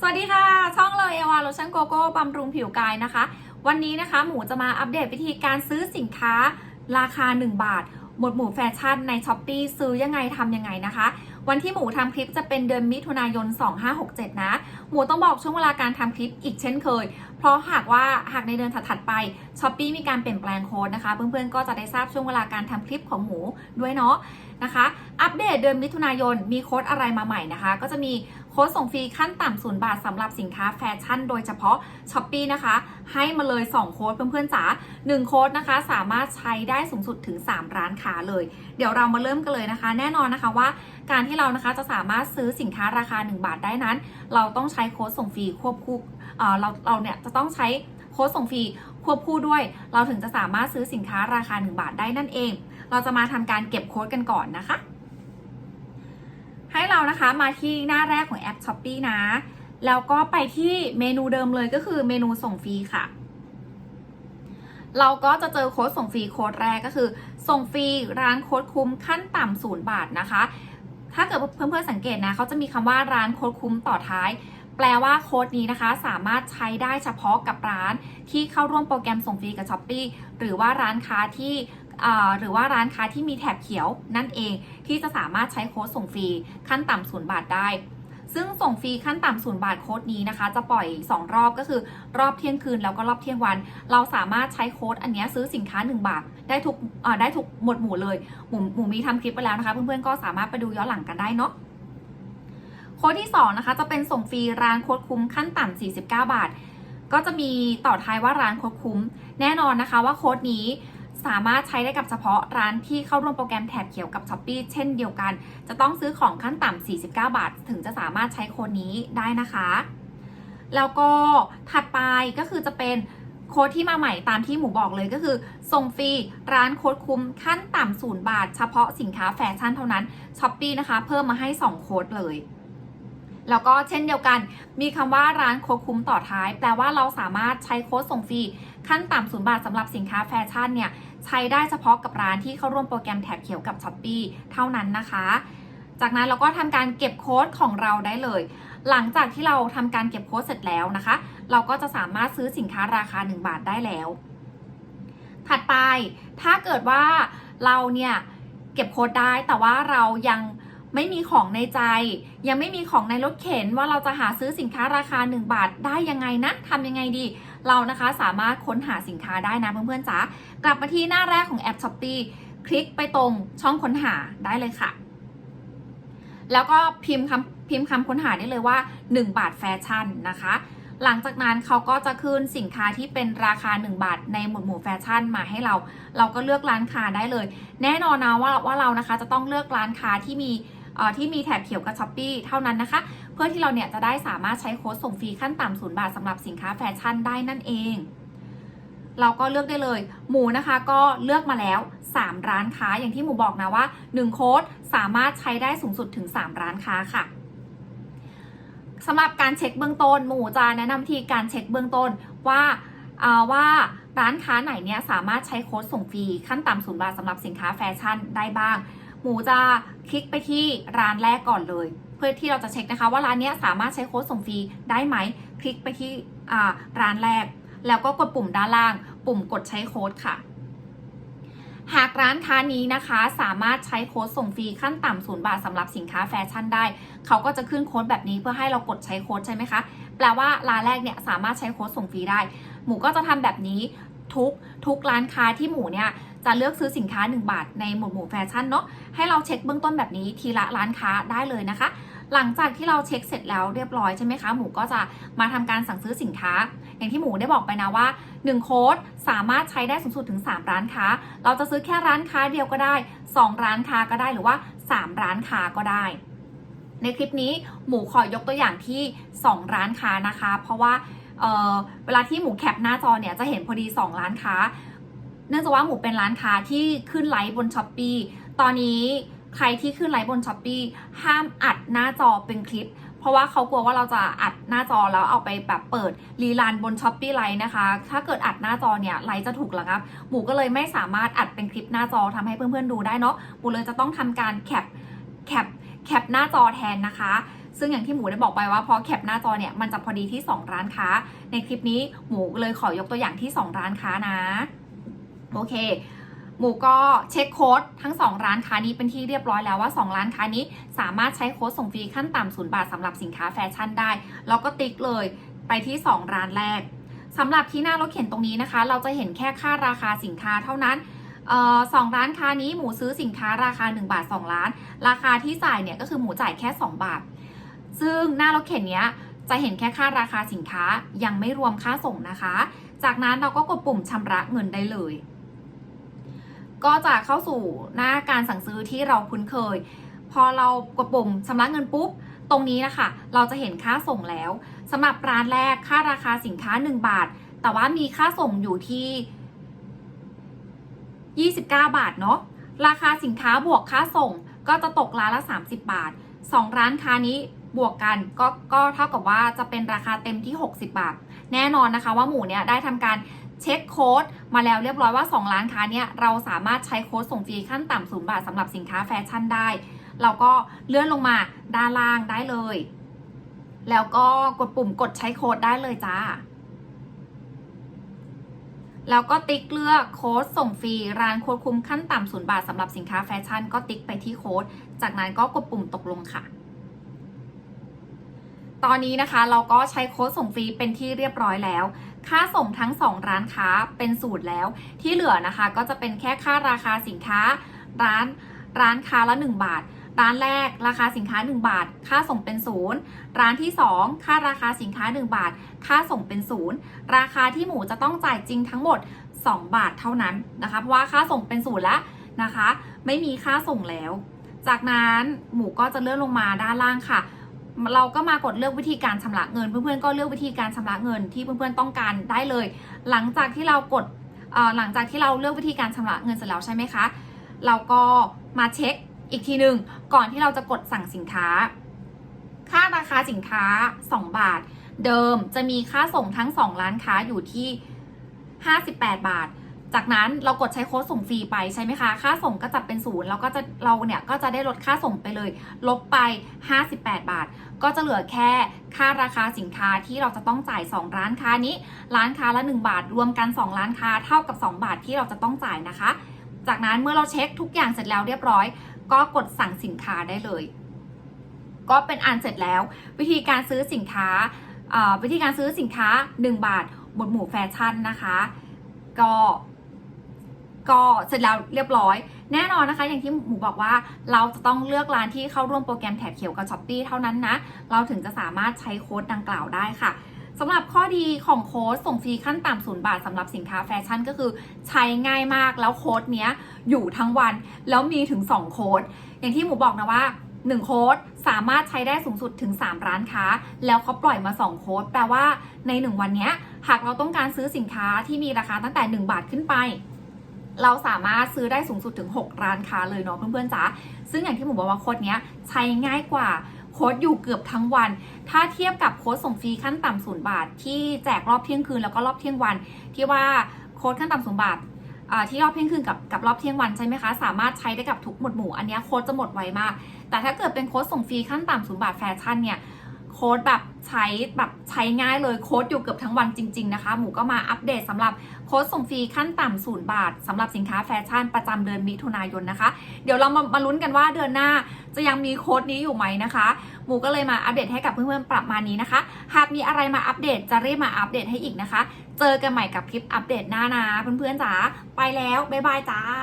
สวัสดีค่ะ ช่องเลยเอวาโลชั่นโกโก้บำรุงผิวกายนะคะ วันนี้นะคะ หมูจะมาอัปเดตวิธีการซื้อสินค้าราคา 1 บาท หมวดหมู่แฟชั่นใน s h อ p e e ซื้อยังไงทำยังไงนะคะ วันที่หมูทำคลิปจะเป็นเดือนมิถุนายน 2567 นะ หมูต้องบอกช่วงเวลาการทำคลิปอีกเช่นเคย เพราะหากว่าหากในเดือนถัดๆไป s h อ p e e มีการเปลี่ยนแปลงโค้ดนะคะ เพื่อนๆก็จะได้ทราบช่วงเวลาการทำคลิปของหมูด้วยเนาะนะคะ อัปเดตเดือนมิถุนายนมีโค้ดอะไรมาใหม่นะคะ ก็จะมี โค้ดส่งฟรีขั้นต่ำศูนย์บาทสำหรับสินค้าแฟชั่นโดยเฉพาะ s h อ p e e นะคะ ให้มาเลย 2 โค้ดเพื่อนๆจ๋า1 โค้ดนะคะ สามารถใช้ได้สูงสุดถึง 3 ร้านค้าเลย เดี๋ยวเรามาเริ่มกันเลยนะคะ แน่นอนนะคะว่า การที่เรานะคะจะสามารถซื้อสินค้าราคา 1 บาทได้นั้น เราต้องใช้โค้ดส่งฟรีควบคู่เอ่อเราเราเนี่ยจะต้องใช้โค้ดส่งฟรีควบคู่ด้วย เราถึงจะสามารถซื้อสินค้าราคา 1 บาทได้นั่นเอง เราจะมาทำการเก็บโค้ดกันก่อนนะคะ ให้เรานะคะมาที่หน้าแรกของแอป s h อ p e e นะ แล้วก็ไปที่เมนูเดิมเลยก็คือเมนูส่งฟรีค่ะ เราก็จะเจอโค้ดส่งฟรีโค้ดแรกก็คือ ส่งฟรีร้านโค้ดคุ้มขั้นต่ำศูนย์บาทนะคะ ถ้าเกิดเพื่อนๆสังเกตนะเขาจะมีคำว่าร้านโค้ดคุ้มต่อท้าย แปลว่าโค้ดนี้นะคะ สามารถใช้ได้เฉพาะกับร้านที่เข้าร่วมโปรแกรมส่งฟรีกับ s h อ p e e หรือว่าร้านค้าที่ หรือว่าร้านค้าที่มีแถบเขียวนั่นเองที่จะสามารถใช้โค้ดส่งฟรีขั้นต่ำศูนย์บาทได้ ซึ่งส่งฟรีขั้นต่ำศูนย์บาทโค้ดนี้นะคะ จะปล่อย 2 รอบก็คือรอบเที่ยงคืนแล้วก็รอบเที่ยงวัน เราสามารถใช้โค้ดอันนี้ซื้อสินค้า 1 บาท ได้ทุกได้ทุกหมวดหมู่เลยหมูหมูมีทำคลิปไปแล้วนะคะ เพื่อนๆก็สามารถไปดูย้อนหลังกันได้เนาะโค้ดที่2นะคะจะเป็นส่งฟรีร้านโค้ดคุ้มขั้นต่ำ49 บาท ก็จะมีต่อท้ายว่าร้านโค้ดคุ้ม แน่นอนนะคะว่าโค้ดนี้ สามารถใช้ได้กับเฉพาะร้านที่เข้าร่วมโปรแกรมแถบเขียวกับ s h อ p e e เช่นเดียวกัน จะต้องซื้อของขั้นต่ำ 49 บาท ถึงจะสามารถใช้โค้ดนี้ได้นะคะ แล้วก็ถัดไปก็คือจะเป็นโค้ดที่มาใหม่ตามที่หมูบอกเลยก็คือ ส่งฟรีร้านโค้ดคุ้มขั้นต่ำศูนย์บาท เฉพาะสินค้าแฟชั่นเท่านั้น s h อ p e e นะคะ เพิ่มมาให้ 2 โค้ดเลยแล้วก็เช่นเดียวกัน มีคำว่าร้านโค้ดคุ้มต่อท้าย แปลว่าเราสามารถใช้โค้ดส่งฟรี ขั้นต่ำศูนย์บาทสำหรับสินค้าแฟชั่นเนี่ย ใช้ได้เฉพาะกับร้านที่เข้าร่วมโปรแกรมแถบเขียวกับ s h อ p e e เท่านั้นนะคะ จากนั้นเราก็ทำการเก็บโค้ดของเราได้เลย หลังจากที่เราทำการเก็บโค้ดเสร็จแล้วนะคะ เราก็จะสามารถซื้อสินค้าราคา 1 บาทได้แล้ว ถัดไปถ้าเกิดว่าเราเนี่ยเก็บโค้ดได้แต่ว่าเรายังไม่มีของในใจ ยังไม่มีของในรถเข็นว่าเราจะหาซื้อสินค้าราคา 1 บาทได้ยังไงนะทำยังไงดี เรานะคะสามารถค้นหาสินค้าได้นะเพื่อนๆจ๋ากลับมาที่หน้าแรกของแอป s h อ p e e คลิกไปตรงช่องค้นหาได้เลยค่ะ แล้วก็พิมพ์คำพิมพ์คำค้นหาได้เลยว่า 1 บาทแฟชั่นนะคะหลังจากนั้นเขาก็จะขึ้นสินค้าที่เป็นราคา 1 บาท ในหมวดหมู่แฟชั่นมาให้เรา เราก็เลือกร้านค้าได้เลย แน่นอนนะว่าว่าเรานะคะจะต้องเลือกร้านค้าที่มี ที่มีแถบเขียวกับช้อปปีเท่านั้นนะคะ เพื่อที่เราเนี่ยจะได้สามารถใช้โค้ดส่งฟรีขั้นต่ำศูนย์บาทสำหรับสินค้าแฟชั่นได้นั่นเอง เราก็เลือกได้เลย หมูนะคะก็เลือกมาแล้ว 3 ร้านค้าอย่างที่หมูบอกนะว่า 1 โค้ดสามารถใช้ได้สูงสุดถึง 3 ร้านค้าค่ะสำหรับการเช็คเบื้องต้นหมูจะแนะนำทีการเช็คเบื้องต้นว่าว่าร้านค้าไหนเนี่ยสามารถใช้โค้ดส่งฟรีขั้นต่ำศูนย์บาทสำหรับสินค้าแฟชั่นได้บ้าง หมูจะคลิกไปที่ร้านแรกก่อนเลย เพื่อที่เราจะเช็คนะคะ ว่าร้านนี้สามารถใช้โค้ดส่งฟรีได้ไหม คลิกไปที่ร้านแรก แล้วก็กดปุ่มด้านล่าง ปุ่มกดใช้โค้ดค่ะ หากร้านค้านี้นะคะสามารถใช้โค้ดส่งฟรีขั้นต่ำศูนย์บาทสำหรับสินค้าแฟชั่นได้ เขาก็จะขึ้นโค้ดแบบนี้เพื่อให้เรากดใช้โค้ดใช่ไหมคะ แปลว่าร้านแรกเนี่ยสามารถใช้โค้ดส่งฟรีได้ หมูก็จะทำแบบนี้ทุกทุกร้านค้าที่หมูเนี่ย จะเลือกซื้อสินค้า 1 บาทในหมวดหมู่แฟชั่นเนาะให้เราเช็คเบื้องต้นแบบนี้ทีละร้านค้าได้เลยนะคะ หลังจากที่เราเช็คเสร็จแล้วเรียบร้อยใช่ไหมคะหมูก็จะมาทำการสั่งซื้อสินค้า อย่างที่หมูได้บอกไปนะว่า 1 โค้ดสามารถใช้ได้สูงสุดถึง 3 ร้านค้า เราจะซื้อแค่ร้านค้าเดียวก็ได้ 2 ร้านค้าก็ได้หรือว่า 3 ร้านค้าก็ได้ในคลิปนี้หมูขอยกตัวอย่างที่ 2 ร้านค้านะคะ เพราะว่าเเวลาที่หมูแคปหน้าจอเนี่ยจะเห็นพอดี 2 ร้านค้า นื่องจากว่าหมูเป็นร้านค้าที่ขึ้นไลฟ์บนช้อปปีตอนนี้ใครที่ขึ้นไลฟ์บนช้อปปีห้ามอัดหน้าจอเป็นคลิป เพราะว่าเขากลัวว่าเราจะอัดหน้าจอแล้วเอาไปแบบเปิดรีลันบนช้อปปี้ไลฟ์นะคะ ถ้าเกิดอัดหน้าจอเนี่ยไลฟ์จะถูกระงับ หมูก็เลยไม่สามารถอัดเป็นคลิปหน้าจอทำให้เพื่อนๆดูได้เนาะ หมูเลยจะต้องทำการแคป แคป แคปหน้าจอแทนนะคะซึ่งอย่างที่หมูได้บอกไปว่าพอแคปหน้าจอเนี่ยมันจะพอดีที่ 2 ร้านค้า ในคลิปนี้หมูเลยขอยกตัวอย่างที่ 2 ร้านค้านะ โอเค หมูก็เช็คโค้ดทั้ง 2 ร้านค้านี้เป็นที่เรียบร้อยแล้วว่า 2 ร้านค้านี้สามารถใช้โค้ดส่งฟรีขั้นต่ำศูนย์บาทสำหรับสินค้าแฟชั่นได้ แล้วก็ติ๊กเลยไปที่ 2 ร้านแรกสำหรับที่หน้ารถเข็นตรงนี้นะคะ เราจะเห็นแค่ค่าราคาสินค้าเท่านั้นออสองร้านค้านี้หมูซื้อสินค้าราคา 1 บาท 2 ล้าน ราคาที่จ่ายเนี่ยก็คือหมูจ่ายแค่ 2 บาท ซึ่งหน้ารถเข็นเนี้ยจะเห็นแค่ค่าราคาสินค้ายังไม่รวมค่าส่งนะคะ จากนั้นเราก็กดปุ่มชำระเงินได้เลย ก็จะเข้าสู่หน้าการสั่งซื้อที่เราคุ้นเคย พอเรากดปุ่มชำระเงินปุ๊บ ตรงนี้นะคะ เราจะเห็นค่าส่งแล้วสำหรับร้านแรกค่าราคาสินค้า 1 บาท แต่ว่ามีค่าส่งอยู่ที่ 29 บาทเนาะราคาสินค้าบวกค่าส่งก็จะตกร้านละ 30 บาท 2 ร้านค้านี้บวกกันก็ก็เท่ากับว่าจะเป็นราคาเต็มที่ 60 บาท แน่นอนนะคะว่าหมูเนี่ยได้ทำการ เช็คโค้ดมาแล้วเรียบร้อยว่า 2 ร้านค้าเนี่ยเราสามารถใช้โค้ดส่งฟรีขั้นต่ำศูนย์บาทสำหรับสินค้าแฟชั่นได้ เราก็เลื่อนลงมาด้านล่างได้เลย แล้วก็กดปุ่มกดใช้โค้ดได้เลยจ้า แล้วก็ติ๊กเลือกโค้ดส่งฟรีร้านโค้ดคุ้มขั้นต่ำศูนย์บาทสำหรับสินค้าแฟชั่นก็ติ๊กไปที่โค้ด จากนั้นก็กดปุ่มตกลงค่ะตอนนี้นะคะเราก็ใช้โค้ดส่งฟรีเป็นที่เรียบร้อยแล้ว ค่าส่งทั้ง 2 ร้านค้าเป็นสูตรแล้ว ที่เหลือนะคะก็จะเป็นแค่ค่าราคาสินค้า ร้านร้านค้าละ 1 บาท ร้านแรกราคาสินค้า 1 บาท ค่าส่งเป็นศูนย์ร้านที่ 2 ค่าราคาสินค้า 1 บาท ค่าส่งเป็นศูนย์ราคาที่หมูจะต้องจ่ายจริงทั้งหมด 2 บาทเท่านั้นนะคะเพราะว่าค่าส่งเป็นศูนย์แล้วนะคะ ไม่มีค่าส่งแล้ว จากนั้นหมูก็จะเลื่อนลงมาด้านล่างค่ะ เราก็มากดเลือกวิธีการชำระเงิน เพื่อนๆก็เลือกวิธีการชำระเงินที่เพื่อนๆต้องการได้เลย หลังจากที่เรากดหลังจากที่เราเลือกวิธีการชำระเงินเสร็จแล้วใช่ไหมคะ เราก็มาเช็คอีกทีหนึ่งก่อนที่เราจะกดสั่งสินค้า ค่าราคาสินค้า 2 บาท เดิมจะมีค่าส่งทั้ง 2 ร้านค้าอยู่ที่ 58 บาท จากนั้นเรากดใช้โค้ดส่งฟรีไปใช่ไหมคะ ค่าส่งก็จะเป็นศูนย์เราก็จะเราเนี่ยก็จะได้ลดค่าส่งไปเลย ลบไป 58 บาท ก็จะเหลือแค่ค่าราคาสินค้าที่เราจะต้องจ่าย 2 ร้านค้านี้ ร้านค้าละ 1 บาท รวมกัน 2 ร้านค้าเท่ากับ 2 บาทที่เราจะต้องจ่ายนะคะ จากนั้นเมื่อเราเช็คทุกอย่างเสร็จแล้วเรียบร้อย ก็กดสั่งสินค้าได้เลย ก็เป็นอันเสร็จแล้ว วิธีการซื้อสินค้าอ่าวิธีการซื้อสินค้า 1 บาทบนหมู่แฟชั่นนะคะ ก็ ก็เสร็จแล้วเรียบร้อย แน่นอนนะคะ อย่างที่หมูบอกว่าเราจะต้องเลือกร้านที่เข้าร่วมโปรแกรมแถบเขียวกับช้อปปีเท่านั้นนะ เราถึงจะสามารถใช้โค้ดดังกล่าวได้ค่ะสำหรับข้อดีของโค้ดส่งฟรีขั้นต่ำศูนย์บาทสำหรับสินค้าแฟชั่นก็คือใช้ง่ายมากแล้วโค้ดเนี้ยอยู่ทั้งวันแล้วมีถึง 2 โค้ดอย่างที่หมูบอกนะว่า1โค้ดสามารถใช้ได้สูงสุดถึง 3 ร้านค้า แล้วเขาปล่อยมา 2 โค้ดแปลว่าใน 1 วันนี้หากเราต้องการซื้อสินค้าที่มีราคาตั้งแต่ 1 บาทขึ้นไป เราสามารถซื้อได้สูงสุดถึง 6 ร้านค้าเลยเนาะเพื่อนๆจ๋าซึ่งอย่างที่หมูบอกว่าโค้ดเนี้ยใช้ง่ายกว่าโค้ดอยู่เกือบทั้งวัน ถ้าเทียบกับโค้ดส่งฟรีขั้นต่ำศูนย์บาท ที่แจกรอบเที่ยงคืนแล้วก็รอบเที่ยงวัน ที่ว่าโค้ดขั้นต่ำศูนย์บาทอ่าที่รอบเที่ยงคืนกับกับรอบเที่ยงวันใช่ไหมคะ สามารถใช้ได้กับทุกหมวดหมู่ อันเนี้ยโค้ดจะหมดไวมาก แต่ถ้าเกิดเป็นโค้ดส่งฟรีขั้นต่ำศูนย์บาทแฟชั่นเนี่ย โค้ดแบบใช้แบบใช้ง่ายเลยโค้ดอยู่เกือบทั้งวันจริง ๆนะคะ หมูก็มาอัปเดตสำหรับโค้ดส่งฟรีขั้นต่ำศูนย์บาทสำหรับสินค้าแฟชั่นประจำเดือนมิถุนายนนะคะ เดี๋ยวเรามามาลุ้นกันว่าเดือนหน้าจะยังมีโค้ดนี้อยู่ไหมนะคะ หมูก็เลยมาอัปเดตให้กับเพื่อนๆประมาณนี้นะคะ หากมีอะไรมาอัปเดตจะรีบมาอัปเดตให้อีกนะคะ เจอกันใหม่กับคลิปอัปเดตหน้านะเพื่อนๆจ๋าไปแล้วบ๊ายบายจ้า